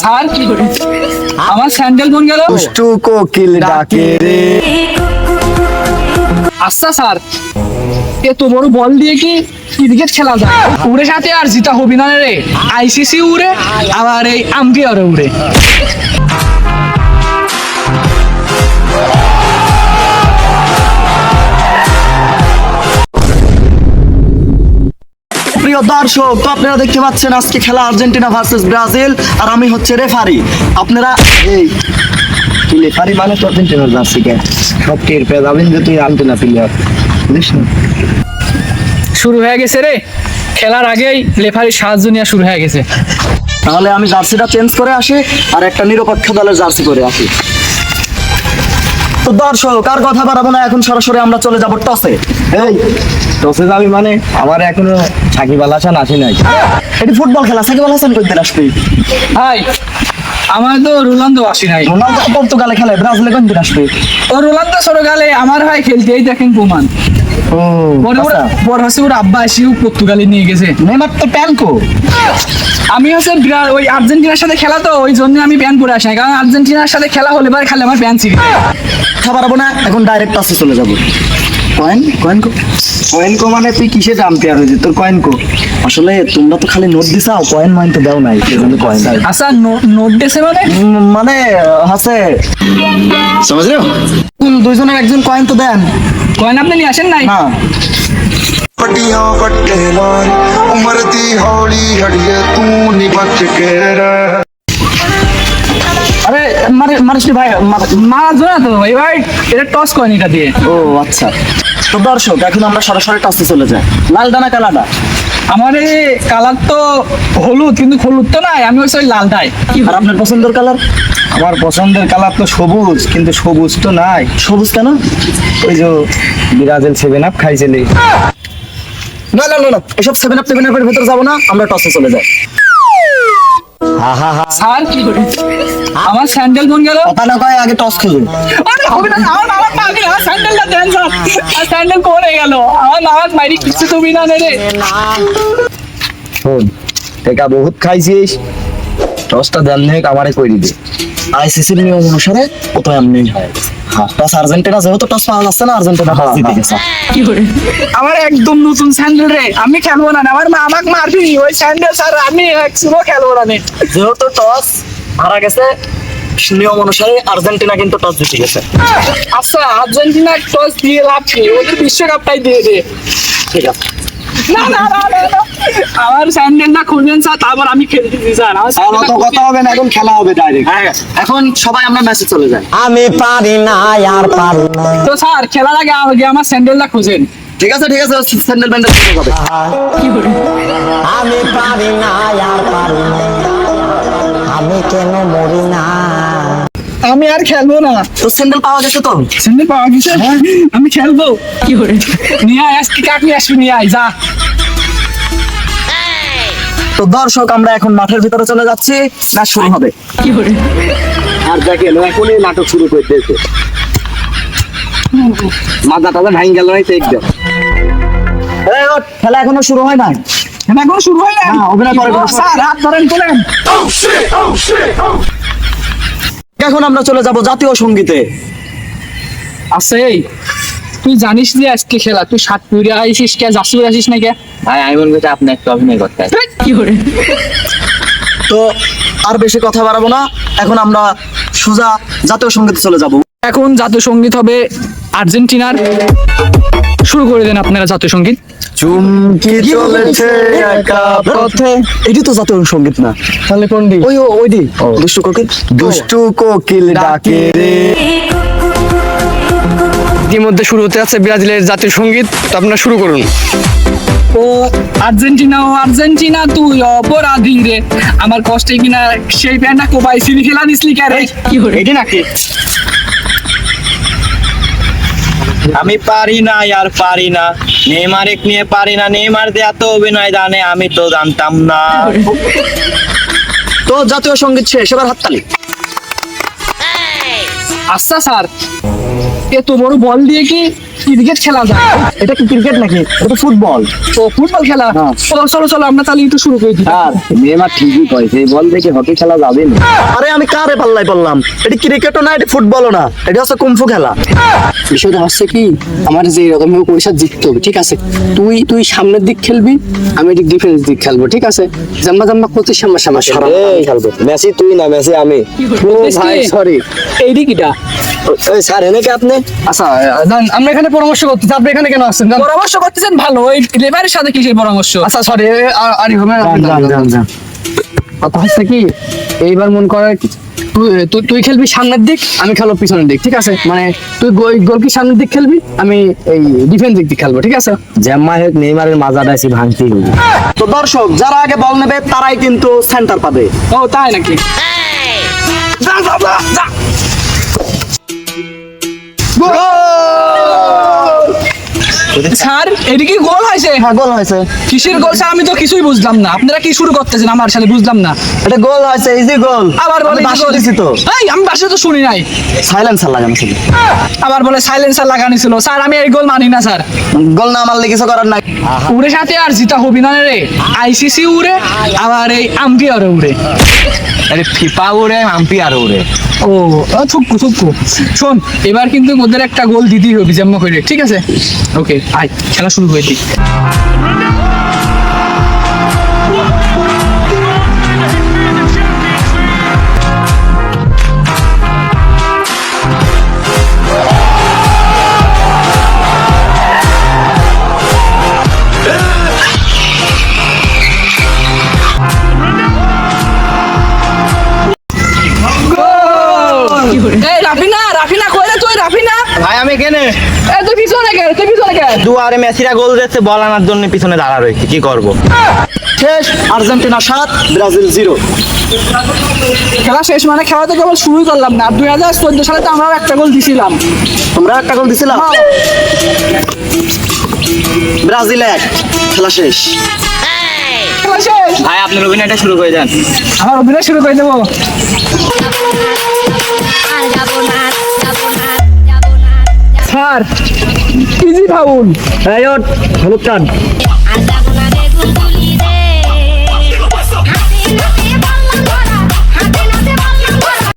Sir কি করে আমার স্যান্ডেল কোন গেল। দুষ্টু কোকিল ডাকে রে। আচ্ছা স্যার। এত বড় বল দিয়ে কি ক্রিকেট খেলা যায়? উড়ে সাথে আর জিতা হবি না রে। আইসিসি উড়ে আবার এই আম্পিয়ারে উড়ে। প্রিয় দর্শক তো আপনারা দেখতে পাচ্ছেন আজকে খেলা আর্জেন্টিনা ভার্সেস ব্রাজিল আর আমি হচ্ছে রেফারি। আপনারা এই কি রেফারি মানে তো আর্জেন্টিনার জার্সি কে? সব টের পেয়ে যাবেন যে তুই আর্জেন্টিনা প্লেয়ার বুঝিস না। শুরু হয়ে গেছে রে। খেলার আগেই লেফারির সাহায্য নেওয়া শুরু হয়ে গেছে। তাহলে আমি জার্সিটা চেঞ্জ করে আসি আর একটা নিরপেক্ষ দলের জার্সি করে আসি। তো দর্শক আর কথা বাড়াবো না এখন সরাসরি আমরা চলে যাব টসে। এই টসে যাবি মানে আমার এখনও সাকিব আল হাসান আসে নাই। এটি ফুটবল খেলা সাকিব আল হাসান কইতে আসবে? হাই আমার তো রোনালদো আসি নাই। রোনালদো পর্তুগালে খেলে ব্রাজিলে কোন দিন আসবে? ও রোনালদো সরকালে গালে আমার হয় খেলতে এই দেখেন প্রমাণ। পরে হচ্ছে ওর আব্বা এসেও পর্তুগালে নিয়ে গেছে। নেমার তো প্যানকো আমি হচ্ছে বিরাট ওই আর্জেন্টিনার সাথে খেলা তো ওই জন্য আমি প্যান পরে আসি কারণ আর্জেন্টিনার সাথে খেলা হলে বার খালে আমার প্যান ছিঁড়ে যায়। না এখন ডাইরেক্ট টসে চলে যাব। কয়েন কয়েন কো? কয়েন কো মানে তুই কিসে আম্পায়ার হয়েছে তোর কয়েন কো? আসলে তোমরা তো খালি নোট দিছাও কয়েন মাইন তো দাও নাই সেজন্য কয়েন আচ্ছা নোট দেশে মানে? মানে হাসে সমাজ রে। দুইজনের একজন কয়েন তো দেন। কয়েন আপনি নিয়ে আসেন নাই না ਵੱਡੀਆਂ ਵੱਡੇ ਲਾਲ ਉਮਰ ਦੀ ਹੌਲੀ ਹੜੀਏ ਤੂੰ ਨੀ ਬਚ ਕੇ ਰਹਿ আরে মারে মারিস নি ভাই মার- মারা জোনা তো এবার এটা টস কয়েন এটা দিয়ে ও আচ্ছা তো দর্শক এখন আমরা সরাসরি টসে চলে যাই লাল ডানা কালাডা আমার এই কালার তো হলুদ কিন্তু হলুদ তো নাই আমি হচ্ছে ওই লালটাই আর আপনার পছন্দের কালার আমার পছন্দের কালার তো সবুজ কিন্তু সবুজ তো নাই। সবুজ কেন? ওই যে বিরাজেল সেভেন আপ খাইছিলি না না না না এসব সেভেন আপ সেভেন আপের ভেতরে যাব না আমরা টসে চলে যাই। স্যার কি করে আমার স্যান্ডেল কোন গেল কথা না কয় আগে টস খুঁজুন। আরে হবে না আমার আমার পা গেল স্যান্ডেলটা দেন স্যার। আর স্যান্ডেল কোনে গেল? আমার নামাজ মাইরি কিছু তুমি না রে শোন টেকা বহুত খাইছিস। টসটা দেন নেক আমারে কই দিবি? আইসিসির নিয়ম অনুসারে ও তো এমনি হয় হ্যাঁ টস আর্জেন্টিনা যেহেতু টস পাওয়া যাচ্ছে না আর্জেন্টিনা টস জিতে গেছে। কি করে? আমার একদম নতুন স্যান্ডেল রে আমি খেলব না আমার মা আমাকে মারবি ওই স্যান্ডেল স্যার আমি একসময় খেলব না। যেহেতু টস হারা গেছে নিয়ম অনুসারে আর্জেন্টিনা কিন্তু টস জিতে গেছে। আচ্ছা আর্জেন্টিনা টস দিয়ে লাভ কি? ওদের বিশ্বকাপটাই দিয়ে দে। ঠিক আছে। না না না না, না। স্যান্ডেলটা খুলবেন স্যার তারপর আমি খেলতেছি স্যার। আমার তাহলে কথা হবে না এখন খেলা হবে ডাইরেক্ট এখন সবাই আমরা ম্যাচে চলে যাই। আমি পারি না আর পারি না। তো স্যার খেলার আগে আগে আমার স্যান্ডেলটা খুঁজেন। ঠিক আছে ঠিক আছে স্যান্ডেল ব্যান্ডেল ঠিক হবে আমি পারি না আর পারি না। আমি কেন মরি না? আমি আর খেলব না। তো স্যান্ডেল পাওয়া গেছে তো? স্যান্ডেল পাওয়া গেছে? আমি খেলব। কি করে? নিয়ে আয় আজকে কাক নিয়ে আসবি নিয়ে আয় যা। তো দর্শক আমরা এখন মাঠের ভিতরে চলে যাচ্ছি। ম্যাচ শুরু হবে। কি করে? আর দেখেন এখনই নাটক শুরু করে দিয়েছে। মাথা টাথা ভাঙ গেল নাই এই ওঠ, খেলা এখনও শুরু হয় নাই। খেলা এখনও শুরু হয় না না, অভিনয় করে। স্যার হাত ধরেন তোলেন এখন আমরা চলে যাব জাতীয় সঙ্গীতে। আছে এই। তুই জানিস যে আজকে খেলা তুই সাত পুরে আইসিস কে? জাসুর আসিস না কে? ভাই আমি মনে করছি আপনি একটা অভিনয় করতে। কি করে? তো আর বেশি কথা বাড়াবো না এখন আমরা সোজা জাতীয় সঙ্গীতে চলে যাব। এখন জাতীয় সংগীত হবে আর্জেন্টিনার। শুরু করে দেন আপনারা জাতীয় সংগীত। চুমকি চলেছে একা পথে। এটি তো জাতীয় সংগীত না। তাহলে কোনটি ওই ও- ওইটি দুষ্টু কোকিল? দুষ্টু কোকিল ডাকে রে। ইতিমধ্যে শুরু হতে যাচ্ছে ব্রাজিলের জাতীয় সংগীত। তো আপনারা শুরু করুন। ও আর্জেন্টিনা ও আর্জেন্টিনা তুই অপরাধী রে। আমার কষ্টে কিনা সেই প্যান্টটা কোপাই সিনি খেলা দিসলি কে রে কি করে এটি নাকি? আমি পারি না আর পারি না। নেইমার এক নিয়ে পারি না নেইমার দিয়ে এত অভিনয় জানে আমি তো জানতাম না। তো জাতীয় সংগীত শেষ এবার হাততালি। আচ্ছা স্যার এত বড় বল দিয়ে কি ক্রিকেট খেলা যায়? এটা কি ক্রিকেট নাকি? এটা ফুটবল। ও ফুটবল খেলা? হ্যাঁ। ও চলো চলো আমরা তাহলে একটু শুরু করে দিই। আর নেমার ঠিকই কয় সেই বল দেখে হকি খেলা যাবে না। আরে আমি কারে পাল্লাই পড়লাম এটা ক্রিকেটও না এটা ফুটবলও না এটা হচ্ছে কুমফু খেলা। বিষয়টা হচ্ছে কি আমার যে এরকম ভাবে পরিষদ জিততে হবে ঠিক আছে? তুই তুই সামনের দিক খেলবি আমি এদিক ডিফেন্স দিক খেলব ঠিক আছে? জাম্মা জাম্মা করতে সামনা সামনা সারা খেলব। মেসি তুই না মেসি আমি। ভাই সরি এই দিকটা। স্যার এনে আপনি? আচ্ছা আমরা এখানে পরামর্শ করতেছি আপনি এখানে কেন আসছেন পরামর্শ করতেছেন ভালো। ওই লেবারের সাথে কিসের পরামর্শ? আচ্ছা সরি আর হবে কথা হচ্ছে কি এইবার মন করে তুই- খেলবি সামনের দিক আমি খেলব পিছনের দিক ঠিক আছে? মানে তুই গোলকি সামনের দিক খেলবি আমি এই ডিফেন্স দিক দিয়ে খেলব ঠিক আছে? জ্যাম্মা হেক নেইমারের মাজাটা এসে ভাঙতেই তো দর্শক যারা আগে বল নেবে তারাই কিন্তু সেন্টার পাবে। ও তাই নাকি? স্যার এদিকে গোল হয়েছে? হ্যাঁ গোল হয়েছে। কিসের গোল? স্যার আমি তো কিছুই বুঝলাম না। আপনারা কি শুরু করতেছেন? আমার সাথে বুঝলাম না। এটা গোল হয়েছে ইজি গোল। আবার বলে কি? দিছি তো। এই আমি বাসে তো শুনি নাই। সাইলেন্সার লাগানো ছিল। আবার বলে সাইলেন্সার লাগানো ছিল। স্যার আমি এই গোল মানি না স্যার। গোল না মারলে কিছু করার নাই। উড়ে সাথে আর জিতা হবি না রে। আইসিসি উড়ে আবার এই আম্পিয়ার উড়ে। আরে ফিফা উড়ে আম্পিয়ার উড়ে। ও থুক্কু থুক্কু শোন এবার কিন্তু ওদের একটা গোল দিতেই হবে জম্ম করে। ঠিক আছে? ওকে আয় খেলা শুরু হয়ে দিক। আমি এখানে। এই তুই পিছনে কে তুই পিছনে কে দুয়ারে মেসিরা গোল দিচ্ছে বল আনার জন্য পিছনে দাঁড়া রয়েছে কি করব? শেষ আর্জেন্টিনা সাত ব্রাজিল জিরো। খেলা শেষ মানে খেলা তো কেবল শুরুই করলাম না দুই হাজার চোদ্দ সালে তো আমরাও একটা গোল দিছিলাম। তোমরা একটা গোল দিছিলাম? ব্রাজিল এক খেলা শেষ। খেলা শেষ। ভাই আপনার অভিনয়টা শুরু করে যান আমার অভিনয় শুরু করে দেবো। স্যার। ইজি ফাউল হলুদ কার্ড।